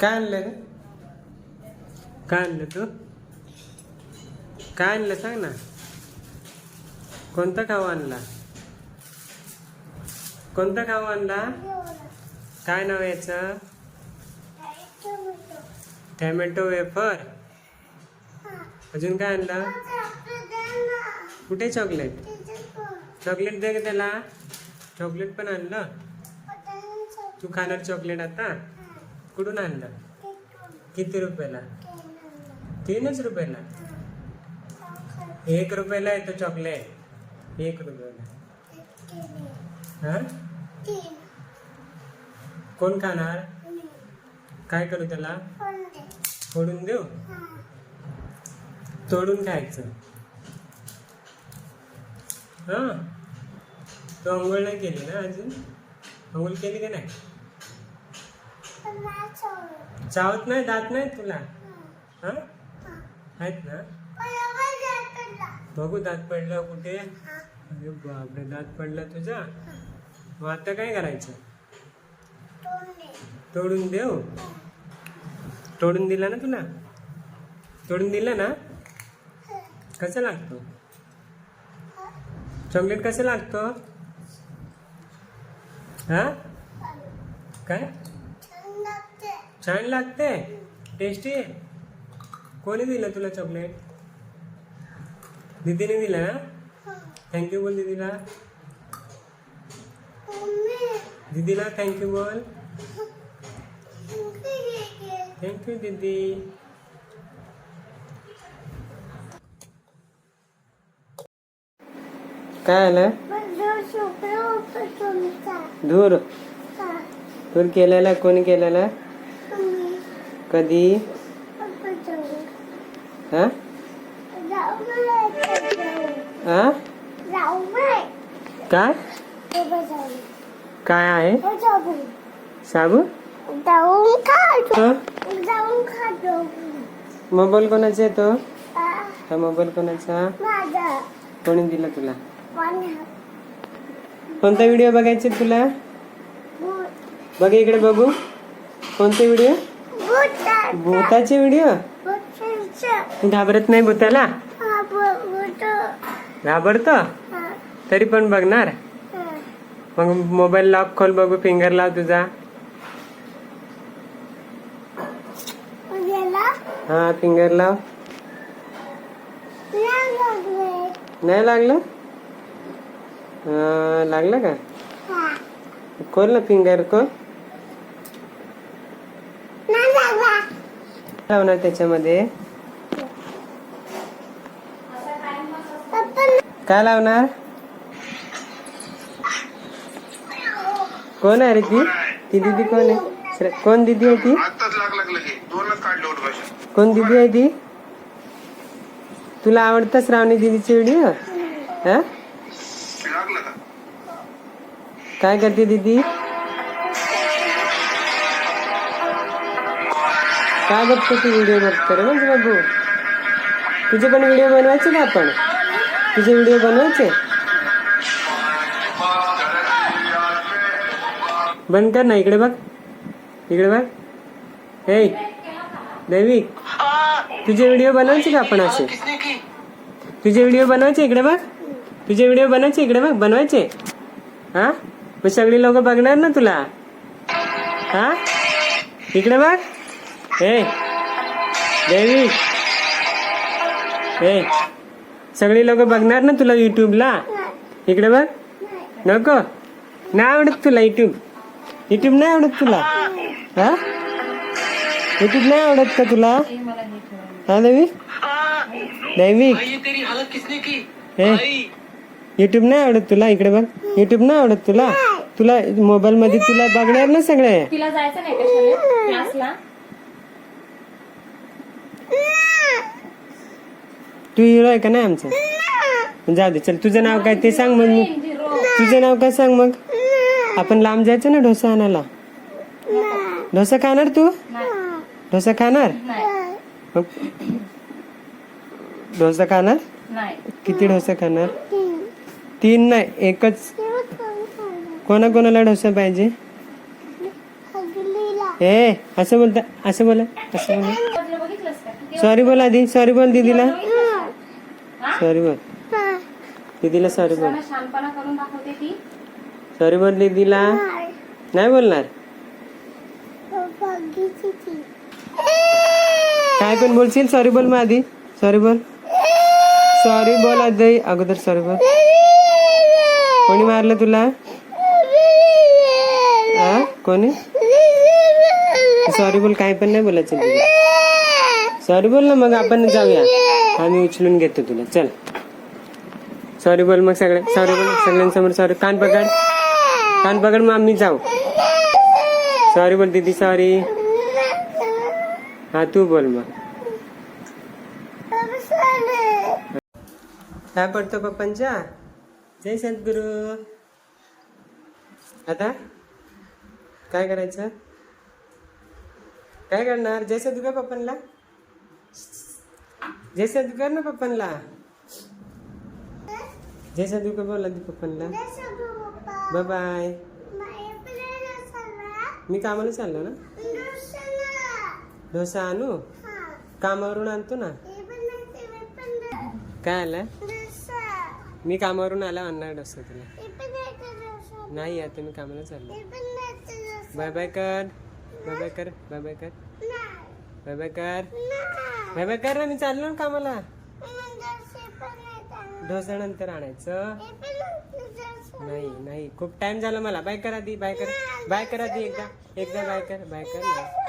काय आणलं रे काय आणलं तू? काय आणलं सांग ना. कोणता खाऊ आणला? कोणता खाऊ आणला? काय नाव आहे याचं? Tomato wafer. अजून काय आणलं? कुठे चॉकलेट चॉकलेट दे त्याला. चॉकलेट पण आणलं. तू खाणार चॉकलेट आता? कुठून आणलं? किती रुपयाला? तीनच रुपयाला? एक रुपयाला येतो चॉकलेट एक रुपयाला. हा? कोण खाणार? काय करू त्याला? फोडून देऊ? तोडून खायचं. हा? तू अंघोळ नाही केली ना अजून? अंघोळ केली का नाही? चावत नाही दात नाही तुला? हा. आहेत ना? बघू दात पडला कुठे? अरे बापरे दात पडला तुझा? मग आता काय करायचं? तोडून देऊ? तोडून दिला ना तुला? तोडून दिला ना? कसं लागतो? चॉकलेट कसं लागतो? हा? काय? छान लागते? टेस्टी कोणी दिलं तुला चॉकलेट दीदीने दिलं ना? थँक्यू बोल दीदीला. दीदीला थँक्यू बोल. थँक्यू दीदी. काय आलं? धूर. धूर केलेला? कोणी केलेला? कधी? हा? हा? काय? काय आहे? साबू? जाऊन मोबाईल कोणाचा येतो हा मोबाईल कोणाचा? कोणी दिला तुला? कोणता व्हिडिओ बघायचे तुला? बघ इकडे बघू. कोणते व्हिडिओ भूताचे. व्हिडिओ? घाबरत नाही भूताला? भूत. घाबरतो? तरी पण बघणार. मग मोबाईल लॉक खोल बघू फिंगर लाव तुझा. हा फिंगर लाव. नाही लागले. लागलं? का? खोल ना फिंगर खोल नाही लागला लावणार त्याच्यामध्ये. काय लावणार? कोण आहे रे ती? ती दीदी कोण आहे? कोण दीदी आहे ती? कोण दीदी आहे ती? तुला आवडतं श्रावणी दीदीचे व्हिडिओ? हा? काय करते दीदी? काय बघतो तू व्हिडिओ बघतो रे म्हणजे बघू. तुझे पण व्हिडिओ बनवायचे का आपण? तुझे व्हिडिओ बनवायचे? बंद कर ना इकडे बघ. इकडे बघ. हे देवी तुझे व्हिडिओ बनवायचे का आपण असे? तुझे व्हिडिओ बनवायचे इकडे बघ. तुझे व्हिडिओ बनवायचे इकडे बघ बनवायचे. हा? मग सगळी लोक बघणार ना तुला? हा? इकडे बघ. हे देवी हे सगळी लोक बघणार ना तुला युट्यूबला? इकडे बघ. नको. नाही आवडत तुला युट्यूब. युट्यूब नाही आवडत तुला? हा? युट्यूब नाही आवडत का तुला? हा देवी? देवी. हे युट्यूब नाही आवडत तुला? इकडे बघ. युट्यूब नाही आवडत तुला? तुला मोबाईल मध्ये तुला बघणार ना सगळे तिला जायचं नाही का शाळेत क्लासला तू हिरो आहे का नाही आमचा? जाऊ दे चल तुझं नाव काय ते सांग मग. मी तुझं नाव काय सांग मग? आपण लांब जायचं ना डोसा आणायला? डोसा खाणार तू? डोसा खाणार? डोसा खाणार? नाही. किती डोसा खाणार? तीन. नाही एकच. कोणा कोणाला डोसा पाहिजे? ए असं बोलता असं बोला असं बोला. सॉरी बोल आधी सॉरी बोल दीदीला? सॉरी बोल हा. दीदीला सॉरी शानपणा करून दाखवते ती. सॉरी बोल दीदीला? नाही. नाही बोलणार. काय पण बोलशील सॉरी बोल मग आधी. सॉरी बोल. सॉरी बोल आधी. अगोदर सॉरी बोल. कोणी मारलं तुला? हा? कोणी? सॉरी बोल काय पण नाही बोलायचं सॉरी बोल ना मग आपण जाऊया. आम्ही उचलून घेतो तुला. चल. सॉरी बोल मग सगळ्या सॉरी बोल सगळ्यांसमोर. सॉरी कान पकड. कान पकड मग आम्ही जाऊ. सॉरी बोल दीदी सॉरी हा तू बोल मग. काय पडतो पप्पांच्या जय सद्गुरू. आता? काय करायचं? काय करणार? जय सद्गुरू पप्पांना. जय सद्गुरू कर ना पप्पांना जय सद्गुरू का बोला दी पप्पांना बाय बाय मी कामाला चाललो ना? डोसा आणू कामावरून आणतो ना? काय आलं? मी कामावरून आला आणणार डोसा तुला. नाही आता मी कामाला चाललो. बाय बाय कर. बाय बाय कर. बाय बाय कर. बाय बाय कर बाय बाय कर ना मी चाललो ना कामाला? डोसा नंतर आणायचं. नाही नाही खूप टाइम झाला मला. बाय करा दी बाय कर. बाय करा दी एकदा. एकदा बाय कर बाय कर ना